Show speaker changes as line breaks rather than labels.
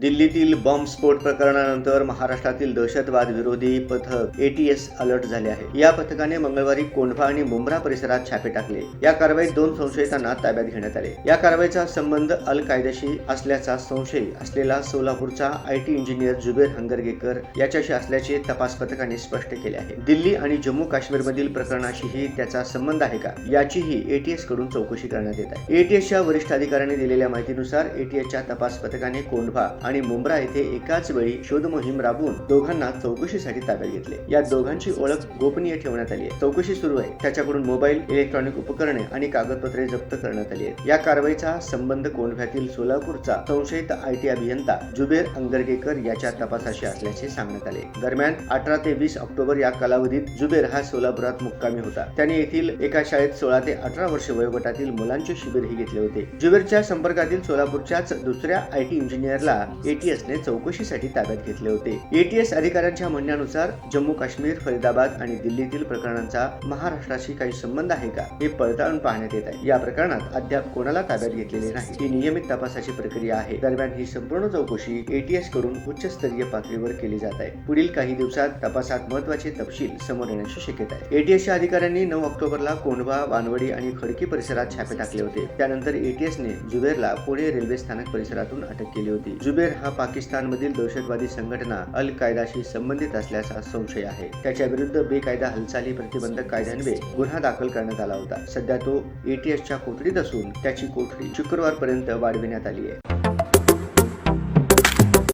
दिल्लीतील बॉम्बस्फोट प्रकरणानंतर महाराष्ट्रातील दहशतवाद विरोधी पथक एटीएस अलर्ट झाले आहे. या पथकाने मंगळवारी कोंढवा आणि मुंब्रा परिसरात छापे टाकले. या कारवाईत दोन संशयितांना ताब्यात घेण्यात आले. या कारवाईचा संबंध अल कायद्याशी असल्याचा संशय असलेला सोलापूरचा I T engineer Zuber Hangargekar याच्याशी असल्याचे तपास पथकाने स्पष्ट केले आहे. दिल्ली आणि जम्मू काश्मीरमधील प्रकरणाशीही त्याचा संबंध आहे का? याचीही एटीएसकडून चौकशी करण्यात येत आहे. एटीएसच्या वरिष्ठ अधिकाऱ्यांनी दिलेल्या माहितीनुसार एटीएसच्या तपास पथकाने कोंढवा आणि मुंब्रा येथे एकाच वेळी शोध मोहीम राबवून दोघांना चौकशीसाठी ताब्यात घेतले. या दोघांची ओळख गोपनीय ठेवण्यात आली आहे. चौकशी सुरू आहे. त्याच्याकडून मोबाईल इलेक्ट्रॉनिक उपकरणे आणि कागदपत्रे जप्त करण्यात आली आहेत. या कारवाईचा संबंध कोंढव्यातील सोलापूरचा संशयित आय टी अभियंता जुबेर अंगरगेकर याच्या तपासाशी असल्याचे सांगण्यात आले. दरम्यान अठरा ते वीस ऑक्टोबर या कालावधीत जुबेर हा सोलापुरात मुक्कामी होता. त्याने येथील एका शाळेत सोळा ते अठरा वर्ष वयोगटातील मुलांचे शिबिरही घेतले होते. जुबेरच्या संपर्कातील सोलापूरच्याच दुसऱ्या आय टी इंजिनियरला एटीएसने चौकशीसाठी ताब्यात घेतले होते. एटीएस अधिकाऱ्यांच्या म्हणण्यानुसार जम्मू काश्मीर फरीदाबाद आणि दिल्लीतील प्रकरणांचा महाराष्ट्राशी काही संबंध आहे का हे पडताळून पाहण्यात येत आहे. या प्रकरणात अद्याप कोणाला ताब्यात घेतलेले नाही. ही नियमित तपासाची प्रक्रिया आहे. दरम्यान ही संपूर्ण चौकशी एटीएसकडून उच्चस्तरीय पातळीवर केली जात आहे. पुढील काही दिवसात तपासात महत्त्वाचे तपशील समोर येण्याची शक्यता आहे. एटीएसच्या अधिकाऱ्यांनी नऊ ऑक्टोबरला कोंढवा वानवडी आणि खडकी परिसरात छापे टाकले होते. त्यानंतर एटीएसने जुबेरला पुणे रेल्वे स्थानक परिसरातून अटक केली होती. जुबेर हा पाकिस्तानमधील दहशतवादी संघटना अल कायदाशी संबंधित असल्याचा संशय आहे. त्याच्या विरुद्ध बेकायदा हालचाली प्रतिबंधक कायद्यान्वये गुन्हा दाखल करण्यात आला होता. सध्या तो एटीएसच्या कोठडीत असून त्याची कोठडी शुक्रवारपर्यंत वाढविण्यात आली आहे.